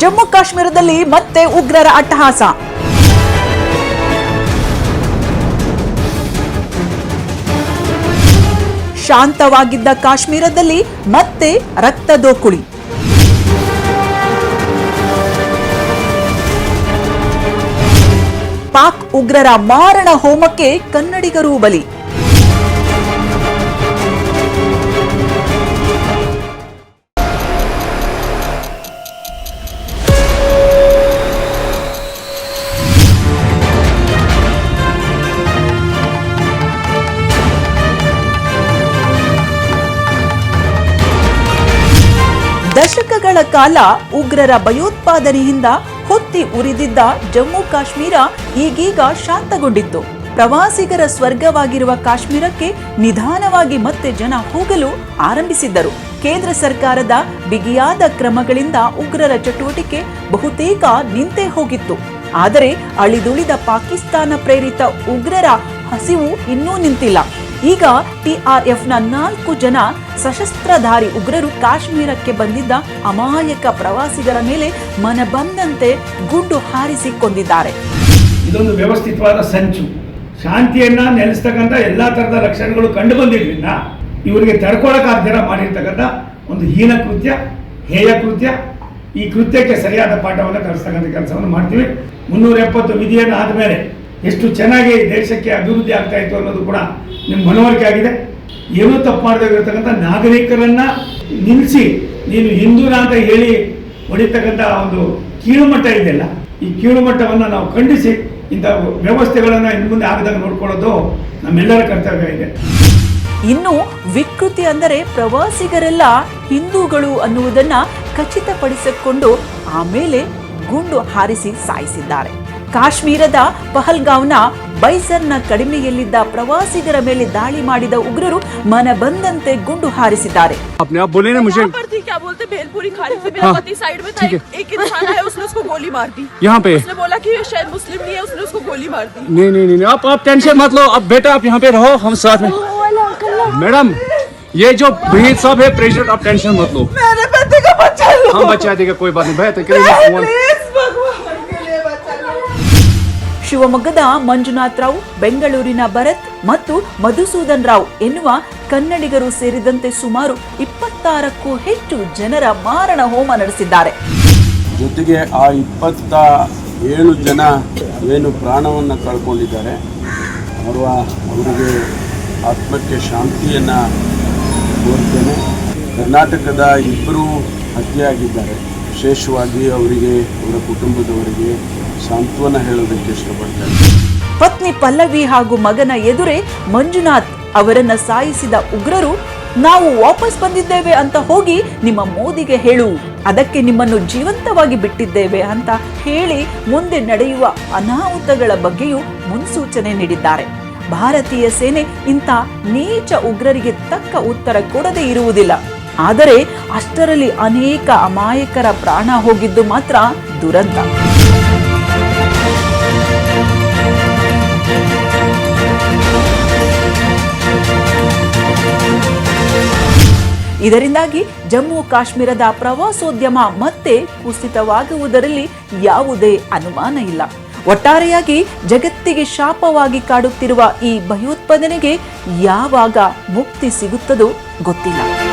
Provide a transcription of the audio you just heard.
ಜಮ್ಮು ಕಾಶ್ಮೀರದಲ್ಲಿ ಮತ್ತೆ ಉಗ್ರರ ಅಟ್ಟಹಾಸ. ಶಾಂತವಾಗಿದ್ದ ಕಾಶ್ಮೀರದಲ್ಲಿ ಮತ್ತೆ ರಕ್ತದೋಕುಳಿ ಪಾಕ್ ಉಗ್ರರ ಮಾರಣ ಹೋಮಕ್ಕೆ ಕನ್ನಡಿಗರೂ ಬಲಿ. ದಶಕಗಳ ಕಾಲ ಉಗ್ರರ ಭಯೋತ್ಪಾದನೆಯಿಂದ ಹೊತ್ತಿ ಉರಿದಿದ್ದ ಜಮ್ಮು ಕಾಶ್ಮೀರ ಈಗೀಗ ಶಾಂತಗೊಂಡಿತ್ತು. ಪ್ರವಾಸಿಗರ ಸ್ವರ್ಗವಾಗಿರುವ ಕಾಶ್ಮೀರಕ್ಕೆ ನಿಧಾನವಾಗಿ ಮತ್ತೆ ಜನ ಹೋಗಲು ಆರಂಭಿಸಿದ್ದರು. ಕೇಂದ್ರ ಸರ್ಕಾರದ ಬಿಗಿಯಾದ ಕ್ರಮಗಳಿಂದ ಉಗ್ರರ ಚಟುವಟಿಕೆ ಬಹುತೇಕ ನಿಂತೇ ಹೋಗಿತ್ತು. ಆದರೆ ಅಳಿದುಳಿದ ಪಾಕಿಸ್ತಾನ ಪ್ರೇರಿತ ಉಗ್ರರ ಹಸಿವು ಇನ್ನೂ ನಿಂತಿಲ್ಲ. ಈಗ ಟಿಆರ್ಎಫ್ನ ನಾಲ್ಕು ಜನ ಸಶಸ್ತ್ರಧಾರಿ ಉಗ್ರರು ಕಾಶ್ಮೀರಕ್ಕೆ ಬಂದಿದ್ದ ಅಮಾಯಕ ಪ್ರವಾಸಿಗರ ಮೇಲೆ ಮನಬಂದಂತೆ ಗುಂಡು ಹಾರಿಸಿ ಕೊಂದಿದ್ದಾರೆ ಇದೊಂದು ವ್ಯವಸ್ಥಿತವಾದ ಸಂಚು. ಶಾಂತಿಯನ್ನ ನೆಲೆಸ್ತಕ್ಕಂಥ ಎಲ್ಲಾ ತರದ ಲಕ್ಷಣಗಳು ಕಂಡು ಬಂದಿದ್ರಿಂದ ಇವರಿಗೆ ತಡ್ಕೊಳಕ್ಕಾಗ್ದಿರ ಮಾಡಿರ್ತಕ್ಕಂಥ ಒಂದು ಹೀನ ಕೃತ್ಯ, ಹೇಯ ಕೃತ್ಯ, ಈ ಕೃತ್ಯಕ್ಕೆ ಸರಿಯಾದ ಪಾಠವನ್ನು ಕಲಿಸ್ತಕ್ಕಂಥ ಕೆಲಸವನ್ನು ಮಾಡ್ತೀವಿ. ಮುನ್ನೂರ ಎಪ್ಪತ್ತು ವಿಧಿಯನ್ನು ಆದಮೇಲೆ ಎಷ್ಟು ಚೆನ್ನಾಗಿ ದೇಶಕ್ಕೆ ಅಭಿವೃದ್ಧಿ ಆಗ್ತಾ ಇತ್ತು ಅನ್ನೋದು ಕೂಡ ನಿಮ್ಮ ಮನವರಿಕೆ ಆಗಿದೆ. ಏನೂ ತಪ್ಪು ಮಾಡ್ದಾಗಿರ್ತಕ್ಕಂಥ ನಾಗರಿಕರನ್ನು ನಿಲ್ಲಿಸಿ ನೀನು ಹಿಂದೂನ ಅಂತ ಹೇಳಿ ಹೊಡಿತಕ್ಕಂಥ ಒಂದು ಕೀಳುಮಟ್ಟ ಇದೆಯಲ್ಲ, ಈ ಕೀಳುಮಟ್ಟವನ್ನು ನಾವು ಖಂಡಿಸಿ ಇಂಥ ವ್ಯವಸ್ಥೆಗಳನ್ನು ಇನ್ನು ಮುಂದೆ ಆಗದಾಗ ನೋಡ್ಕೊಳ್ಳೋದು ನಮ್ಮೆಲ್ಲರ ಕರ್ತವ್ಯ ಇದೆ. ಇನ್ನು ವಿಕೃತಿ ಅಂದರೆ ಪ್ರವಾಸಿಗರೆಲ್ಲ ಹಿಂದೂಗಳು ಅನ್ನುವುದನ್ನು ಖಚಿತಪಡಿಸಿಕೊಂಡು ಆಮೇಲೆ ಗುಂಡು ಹಾರಿಸಿ ಸಾಯಿಸಿದ್ದಾರೆ. ಕಾಶ್ಮೀರದ ಪಹಲ್ಗಾವ್ನ ಬೈಸರ್ನ ಕಡಿಮೆಯಲ್ಲಿದ್ದ ಪ್ರವಾಸಿಗರ ಮೇಲೆ ದಾಳಿ ಮಾಡಿದ ಉಗ್ರರು ಮನ ಬಂದಂತೆ ಗುಂಡು ಹಾರಿಸಿದ್ದಾರೆ आपने आप बोले ना मुझे यहाँ पर थी क्या बोलते भेलपुरी खाने से मेरा हाँ, पति साइड में था ठीक एक, एक इंसान आया उसने उसको गोली मार दी यहाँ पे उसने बोला कि ये शायद मुस्लिम नहीं है उसने उसको गोली मार दी नहीं नहीं नहीं नहीं, आप आप टेंशन मत लो अब बेटा आप यहाँ पे रहो हम साथ में मैडम ये जो भीड़ सब है प्रेसिडेंट आप टेंशन मत लो मेरे पति का बच्चा लो हम बचा देगा कोई बात नहीं भैया तो करिए फोन ಶಿವಮೊಗ್ಗದ ಮಂಜುನಾಥ್ ರಾವ್, ಬೆಂಗಳೂರಿನ ಭರತ್ ಮತ್ತು ಮಧುಸೂದನ್ ರಾವ್ ಎನ್ನುವ ಕನ್ನಡಿಗರು ಸೇರಿದಂತೆ ಸುಮಾರು ಇಪ್ಪತ್ತಾರಕ್ಕೂ ಹೆಚ್ಚು ಜನರ ಮಾರಣ ಹೋಮ ನಡೆಸಿದ್ದಾರೆ. ಜೊತೆಗೆ ಆ ಇಪ್ಪತ್ತ ಏಳು ಜನ ಏನು ಪ್ರಾಣವನ್ನು ಕಳ್ಕೊಂಡಿದ್ದಾರೆ, ಅವರ ಅವರಿಗೆ ಆತ್ಮಕ್ಕೆ ಶಾಂತಿಯನ್ನು ಕೋರ್ತೇನೆ. ಕರ್ನಾಟಕದ ಇಬ್ಬರು ಹತ್ಯೆಯಾಗಿದ್ದಾರೆ. ವಿಶೇಷವಾಗಿ ಅವರಿಗೆ, ಅವರ ಕುಟುಂಬದವರಿಗೆ ಸಾಂತ್ವನ ಹೇಳೋದಕ್ಕೆ ಇಷ್ಟಪಡ್ತಾರೆ ಪತ್ನಿ ಪಲ್ಲವಿ ಹಾಗೂ ಮಗನ ಎದುರೇ ಮಂಜುನಾಥ್ ಅವರನ್ನ ಸಾಯಿಸಿದ ಉಗ್ರರು, ನಾವು ವಾಪಸ್ ಬಂದಿದ್ದೇವೆ ಅಂತ ಹೋಗಿ ನಿಮ್ಮ ಮೋದಿಗೆ ಹೇಳು, ಅದಕ್ಕೆ ನಿಮ್ಮನ್ನು ಜೀವಂತವಾಗಿ ಬಿಟ್ಟಿದ್ದೇವೆ ಅಂತ ಹೇಳಿ ಮುಂದೆ ನಡೆಯುವ ಅನಾಹುತಗಳ ಬಗ್ಗೆಯೂ ಮುನ್ಸೂಚನೆ ನೀಡಿದ್ದಾರೆ. ಭಾರತೀಯ ಸೇನೆ ಇಂಥ ನೀಚ ಉಗ್ರರಿಗೆ ತಕ್ಕ ಉತ್ತರ ಕೊಡದೇ ಇರುವುದಿಲ್ಲ. ಆದರೆ ಅಷ್ಟರಲ್ಲಿ ಅನೇಕ ಅಮಾಯಕರ ಪ್ರಾಣ ಹೋಗಿದ್ದು ಮಾತ್ರ ದುರಂತ. ಇದರಿಂದಾಗಿ ಜಮ್ಮು ಕಾಶ್ಮೀರದ ಪ್ರವಾಸೋದ್ಯಮ ಮತ್ತೆ ಕುಸಿತವಾಗುವುದರಲ್ಲಿ ಯಾವುದೇ ಅನುಮಾನ ಇಲ್ಲ. ಒಟ್ಟಾರೆಯಾಗಿ ಜಗತ್ತಿಗೆ ಶಾಪವಾಗಿ ಕಾಡುತ್ತಿರುವ ಈ ಭಯೋತ್ಪಾದನೆಗೆ ಯಾವಾಗ ಮುಕ್ತಿ ಸಿಗುತ್ತದೋ ಗೊತ್ತಿಲ್ಲ.